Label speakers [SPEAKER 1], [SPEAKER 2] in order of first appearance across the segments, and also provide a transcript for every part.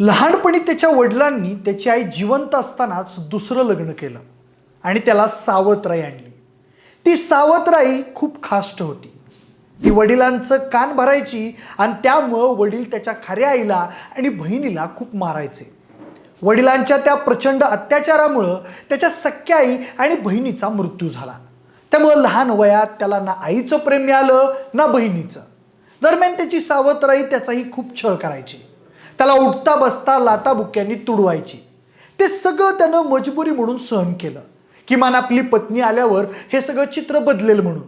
[SPEAKER 1] लहानपणी त्याच्या वडिलांनी त्याची आई जिवंत असतानाच दुसरं लग्न केलं आणि त्याला सावत्राई आणली. ती सावत्राई खूप खाष्ट होती. ती वडिलांचं कान भरायची आणि त्यामुळं वडील त्याच्या खऱ्या आईला आणि बहिणीला खूप मारायचे. वडिलांच्या त्या प्रचंड अत्याचारामुळं त्याच्या सख्या आई आणि बहिणीचा मृत्यू झाला. त्यामुळं लहान वयात त्याला ना आईचं प्रेम मिळालं ना बहिणीचं. दरम्यान त्याची सावत्राई त्याचाही खूप छळ करायची. त्याला उठता बसता लाताबुक्यांनी तुडवायची. ते सगळं त्यानं मजबुरी म्हणून सहन केलं. किमान आपली पत्नी आल्यावर हे सगळं चित्र बदलेल म्हणून.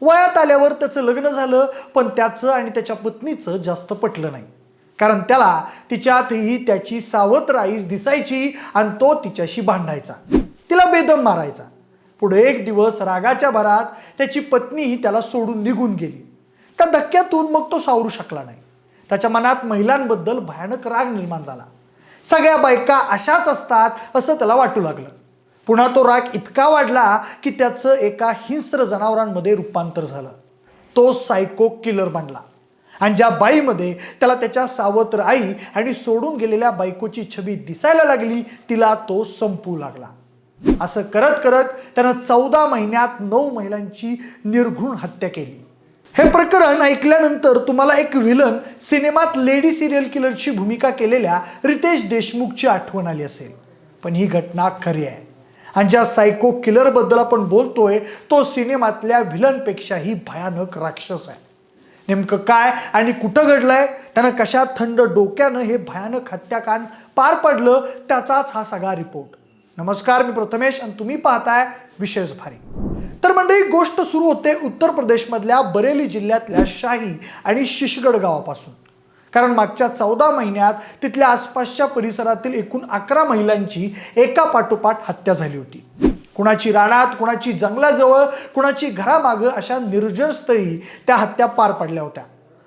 [SPEAKER 1] वयात आल्यावर त्याचं लग्न झालं पण त्याचं आणि त्याच्या पत्नीचं जास्त पटलं नाही. कारण त्याला तिच्यातही त्याची सावतराईच दिसायची आणि तो तिच्याशी भांडायचा. तिला बेदम मारायचा. पुढे एक दिवस रागाच्या भरात त्याची पत्नी त्याला सोडून निघून गेली. त्या धक्क्यातून मग तो सावरू शकला नाही. त्याच्या मनात महिलांबद्दल भयानक राग निर्माण झाला. सगळ्या बायका अशाच असतात असं त्याला वाटू लागलं. पुन्हा तो राग इतका वाढला की त्याचं एका हिंस्र जनावरांमध्ये रूपांतर झालं. तो सायको किलर बनला. आणि ज्या बाईमध्ये त्याला त्याच्या सावत्र आई आणि सोडून गेलेल्या बायकोची छबी दिसायला लागली तिला तो संपू लागला. असं करत करत त्यानं चौदा महिन्यात नऊ महिलांची निर्घृण हत्या केली. हे प्रकरण ऐकल्यानंतर तुम्हाला एक विलन सिनेमात लेडी सिरियल किलरची भूमिका केलेल्या रितेश देशमुखची आठवण आली असेल. पण ही घटना खरी आहे. आणि ज्या सायको किलरबद्दल आपण बोलतोय तो सिनेमातल्या व्हिलनपेक्षाही भयानक राक्षस आहे. नेमकं काय आणि कुठं घडलंय? त्यानं कशा थंड डोक्यानं हे भयानक हत्याकांड पार पडलं? त्याचाच हा सगळा रिपोर्ट नमस्कार मी प्रथमेश आणि तुम्ही पाहताय विशेष भारी. तर मंडळी गोष्ट सुरू होते उत्तर प्रदेशमधल्या बरेली जिल्ह्यातल्या शाही आणि शिशगड गावापासून. कारण मागच्या चौदा महिन्यात तिथल्या आसपासच्या परिसरातील एकूण अकरा महिलांची एका पाठोपाठ हत्या झाली होती. कुणाची रानात कुणाची जंगलाजवळ कुणाची घरामागं अशा निर्जन स्थळी त्या हत्या पार पडल्या होत्या.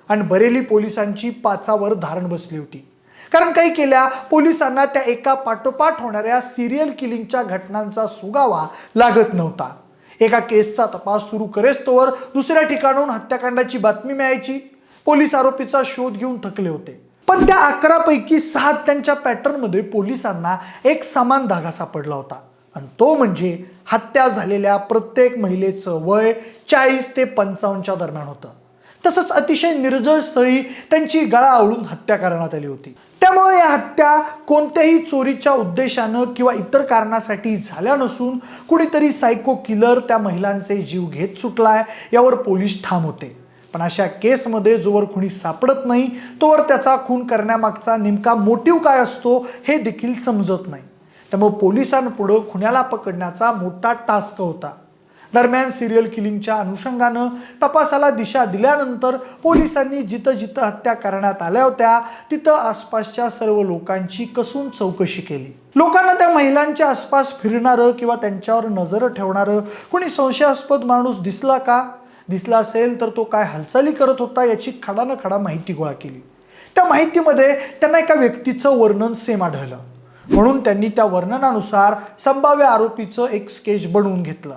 [SPEAKER 1] आणि बरेली पोलिसांची पाचावर धारण बसली होती. कारण काही केल्या पोलिसांना त्या एका पाठोपाठ होणाऱ्या सिरियल किलिंगच्या घटनांचा सुगावा लागत नव्हता. एका केसचा तपास सुरू करेस्तोवर दुसऱ्या ठिकाणाहून हत्याकांडाची बातमी मिळायची. पोलीस आरोपीचा शोध घेऊन थकले होते. पण त्या अकरा पैकी सहा त्यांच्या पॅटर्नमध्ये पोलिसांना एक समान धागा सापडला होता. आणि तो म्हणजे हत्या झालेल्या प्रत्येक महिलेचं वय चाळीस ते पंचावन्नच्या दरम्यान होतं. तसंच अतिशय निर्जळ स्थळी त्यांची गळा आवळून हत्या करण्यात आली होती. त्यामुळे या हत्या कोणत्याही चोरीच्या उद्देशानं किंवा इतर कारणासाठी झाल्या नसून कुणीतरी सायको किलर त्या महिलांचे जीव घेत सुटलाय यावर पोलीस ठाम होते. पण अशा केसमध्ये जोवर कुणी सापडत नाही तोवर त्याचा खून करण्यामागचा नेमका मोटिव्ह काय असतो हे देखील समजत नाही. त्यामुळे पोलिसांपुढं खुन्याला पकडण्याचा मोठा टास्क होता. दरम्यान सिरियल किलिंगच्या अनुषंगानं तपासाला दिशा दिल्यानंतर पोलिसांनी जिथं जिथं हत्या करण्यात आल्या होत्या तिथं आसपासच्या सर्व लोकांची कसून चौकशी केली. लोकांना त्या महिलांच्या आसपास फिरणारं किंवा त्यांच्यावर नजर ठेवणारं कोणी संशयास्पद माणूस दिसला का? दिसला असेल तर तो काय हालचाली करत होता याची खडा न खडा माहिती गोळा केली. त्या माहितीमध्ये त्यांना एका व्यक्तीचं वर्णन सेम आढळलं. म्हणून त्यांनी त्या वर्णनानुसार संभाव्य आरोपीचं एक स्केच बनवून घेतलं.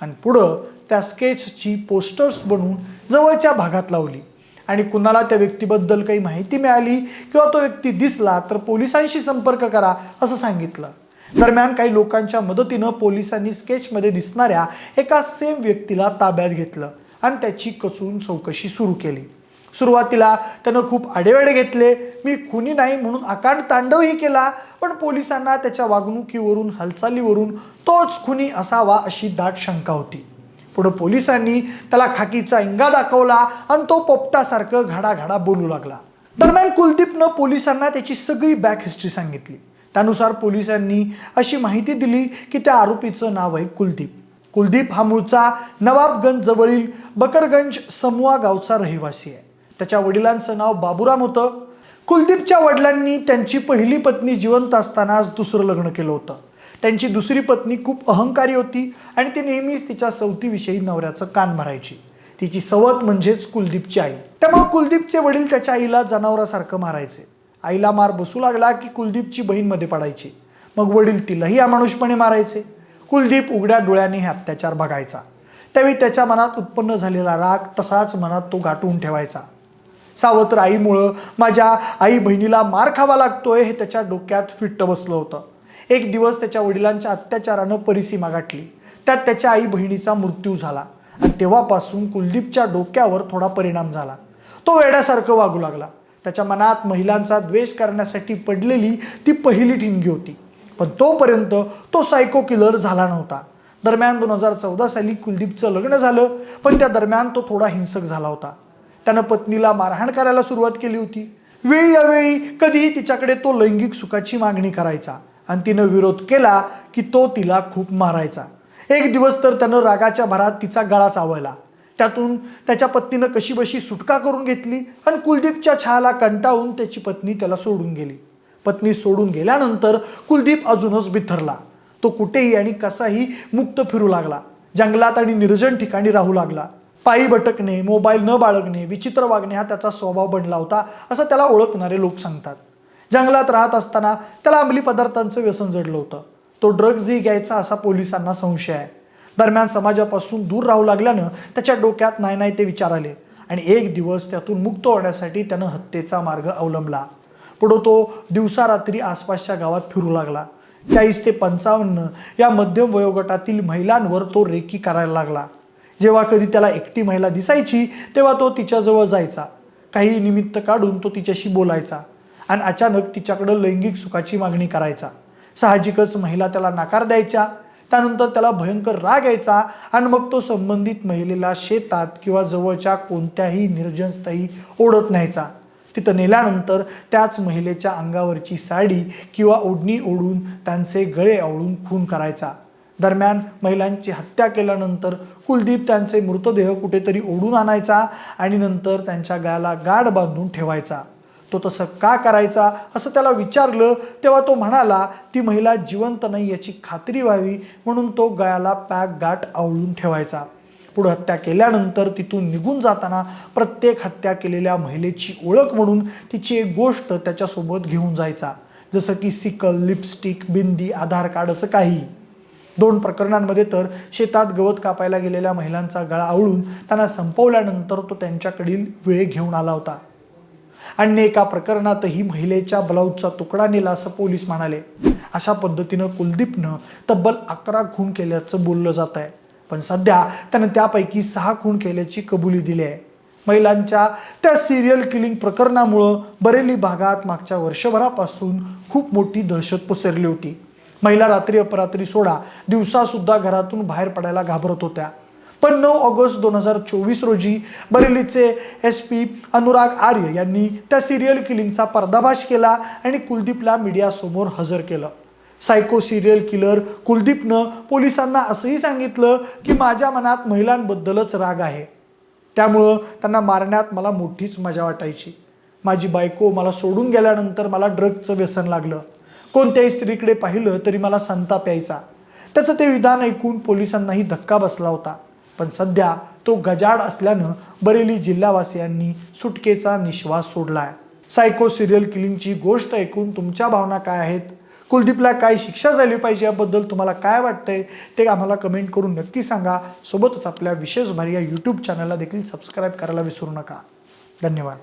[SPEAKER 1] आणि पुढं त्या स्केचची पोस्टर्स बनवून जवळच्या भागात लावली. आणि कुणाला त्या व्यक्तीबद्दल काही माहिती मिळाली किंवा तो व्यक्ती दिसला तर पोलिसांशी संपर्क करा असं सांगितलं. दरम्यान काही लोकांच्या मदतीनं पोलिसांनी स्केचमध्ये दिसणाऱ्या एका सेम व्यक्तीला ताब्यात घेतलं आणि त्याची कचून चौकशी सुरू केली. सुरुवातीला त्यानं खूप आडेवेडे घेतले. मी खुनी नाही म्हणून अकांड तांडवही केला पण पोलिसांना त्याच्या वागणुकीवरून हालचालीवरून तोच खुनी असावा अशी दाट शंका होती. पुढं पोलिसांनी त्याला खाकीचा इंगा दाखवला आणि तो पोपटासारखं घाडाघाडा बोलू लागला. दरम्यान कुलदीपनं पोलिसांना त्याची सगळी बॅक हिस्ट्री सांगितली. त्यानुसार पोलिसांनी अशी माहिती दिली की त्या आरोपीचं नाव आहे कुलदीप. कुलदीप हा मूळचा नवाबगंज जवळील बकरगंज समूहा गावचा रहिवासी आहे. त्याच्या वडिलांचं नाव बाबूराम होतं. कुलदीपच्या वडिलांनी त्यांची पहिली पत्नी जिवंत असतानाच दुसरं लग्न केलं होतं. त्यांची दुसरी पत्नी खूप अहंकारी होती आणि ती नेहमीच तिच्या सवतीविषयी नवऱ्याचं कान भरायची. तिची सवत म्हणजेच कुलदीपची आई. त्यामुळे कुलदीपचे वडील त्याच्या आईला जनावरासारखं मारायचे. आईला मार बसू लागला की कुलदीपची बहीणमध्ये पडायची. मग वडील तिलाही अमानुषपणे मारायचे. कुलदीप उघड्या डोळ्याने हे अत्याचार बघायचा. त्यावेळी त्याच्या मनात उत्पन्न झालेला राग तसाच मनात तो गाठून ठेवायचा. सावत्र आईमुळं माझ्या आई बहिणीला मार खावा लागतोय हे त्याच्या डोक्यात फिट्ट बसलं होतं. एक दिवस त्याच्या वडिलांच्या अत्याचारानं परिसीमा गाठली. त्यात त्याच्या आई बहिणीचा मृत्यू झाला आणि तेव्हापासून कुलदीपच्या डोक्यावर थोडा परिणाम झाला. तो वेड्यासारखं वागू लागला. त्याच्या मनात महिलांचा द्वेष करण्यासाठी पडलेली ती पहिली ठिणगी होती. पण तोपर्यंत तो सायको किलर झाला नव्हता. दरम्यान दोन हजार चौदा साली कुलदीपचं लग्न झालं पण त्या दरम्यान तो थोडा हिंसक झाला होता. त्यानं पत्नीला मारहाण करायला सुरुवात केली होती. वेळी अवेळी कधीही तिच्याकडे तो लैंगिक सुखाची मागणी करायचा आणि तिनं विरोध केला की तो तिला खूप मारायचा. एक दिवस तर त्यानं रागाच्या भरात तिचा गळा चावला. त्यातून त्याच्या पत्नीनं कशी बशी सुटका करून घेतली आणि कुलदीपच्या छायाला कंटाळून त्याची पत्नी त्याला सोडून गेली. पत्नी सोडून गेल्यानंतर कुलदीप अजूनच बिथरला. तो कुठेही आणि कसाही मुक्त फिरू लागला. जंगलात आणि निर्जन ठिकाणी राहू लागला. पायी भटकणे मोबाईल न बाळगणे विचित्र वागणे हा त्याचा स्वभाव बनला होता असं त्याला ओळखणारे लोक सांगतात. जंगलात राहत असताना त्याला अंमली पदार्थांचं व्यसन जडलं होतं. तो ड्रग्जही घ्यायचा असा पोलिसांना संशय आहे. दरम्यान समाजापासून दूर राहू लागल्यानं त्याच्या डोक्यात नाही नाही ते विचार आले आणि एक दिवस त्यातून मुक्त होण्यासाठी त्यानं हत्येचा मार्ग अवलंबला. पुढं तो दिवसा रात्री आसपासच्या गावात फिरू लागला. चाळीस ते पंचावन्न या मध्यम वयोगटातील महिलांवर तो रेकी करायला लागला. जेव्हा कधी त्याला एकटी महिला दिसायची तेव्हा तो तिच्याजवळ जायचा. काही निमित्त काढून तो तिच्याशी बोलायचा आणि अचानक तिच्याकडं लैंगिक सुखाची मागणी करायचा. साहजिकच महिला त्याला नकार द्यायच्या त्यानंतर त्याला भयंकर राग यायचा आणि मग तो संबंधित महिलेला शेतात किंवा जवळच्या कोणत्याही निर्जनस्थळी ओढत न्यायचा. तिथं नेल्यानंतर त्याच महिलेच्या अंगावरची साडी किंवा ओढणी ओढून त्यांचे गळे आवळून खून करायचा. दरम्यान महिलांची हत्या केल्यानंतर कुलदीप त्यांचे मृतदेह कुठेतरी ओढून आणायचा आणि नंतर त्यांच्या गळ्याला गाड बांधून ठेवायचा. तो तसं का करायचा असं त्याला विचारलं तेव्हा तो म्हणाला ती महिला जिवंत नाही याची खात्री व्हावी म्हणून तो गळ्याला पॅक गाठ आवळून ठेवायचा. पुढं हत्या केल्यानंतर तिथून निघून जाताना प्रत्येक हत्या केलेल्या महिलेची ओळख म्हणून तिची एक गोष्ट त्याच्यासोबत घेऊन जायचा. जसं की सिकल लिपस्टिक बिंदी आधार कार्ड असं काही. दोन प्रकरणांमध्ये तर शेतात गवत कापायला गेलेल्या महिलांचा गळा आवळून त्यांना संपवल्यानंतर तो त्यांच्याकडील वेळ घेऊन आला होता. अन्य एका प्रकरणातही महिलेच्या ब्लाऊजचा तुकडा नेला असं पोलीस म्हणाले. अशा पद्धतीनं कुलदीपनं तब्बल अकरा खून केल्याचं बोललं जात आहे. पण सध्या त्यानं त्यापैकी सहा खून केल्याची कबुली दिली आहे. महिलांच्या त्या सिरियल किलिंग प्रकरणामुळं बरेली भागात मागच्या वर्षभरापासून खूप मोठी दहशत पसरली होती. महिला रात्री अपरात्री सोडा दिवसासुद्धा घरातून बाहेर पडायला घाबरत होत्या. पण नऊ ऑगस्ट दोन हजार चोवीस रोजी बरेलीचे एस पी अनुराग आर्य यांनी त्या सिरियल किलिंगचा पर्दाभाष केला आणि कुलदीपला मीडियासमोर हजर केलं. सायको सिरियल किलर कुलदीपनं पोलिसांना असंही सांगितलं की माझ्या मनात महिलांबद्दलच राग आहे. त्यामुळं त्यांना मारण्यात मला मोठीच मजा वाटायची. माझी बायको मला सोडून गेल्यानंतर मला ड्रगचं व्यसन लागलं. कोणत्याही स्त्रीकडे पाहिलं तरी मला संताप यायचा. त्याचं ते विधान ऐकून पोलिसांनाही धक्का बसला होता. पण सध्या तो गजाड असल्यानं बरेली जिल्हावासियांनी सुटकेचा निश्वास सोडला आहे सायको सिरियल किलिंगची गोष्ट ऐकून तुमच्या भावना काय आहेत? कुलदीपला काय शिक्षा झाली पाहिजे याबद्दल तुम्हाला काय वाटतंय? ते आम्हाला कमेंट करून नक्की सांगा. सोबतच आपल्या विशेष भारी या यूट्यूब चॅनलला देखील सबस्क्राईब करायला विसरू नका. धन्यवाद.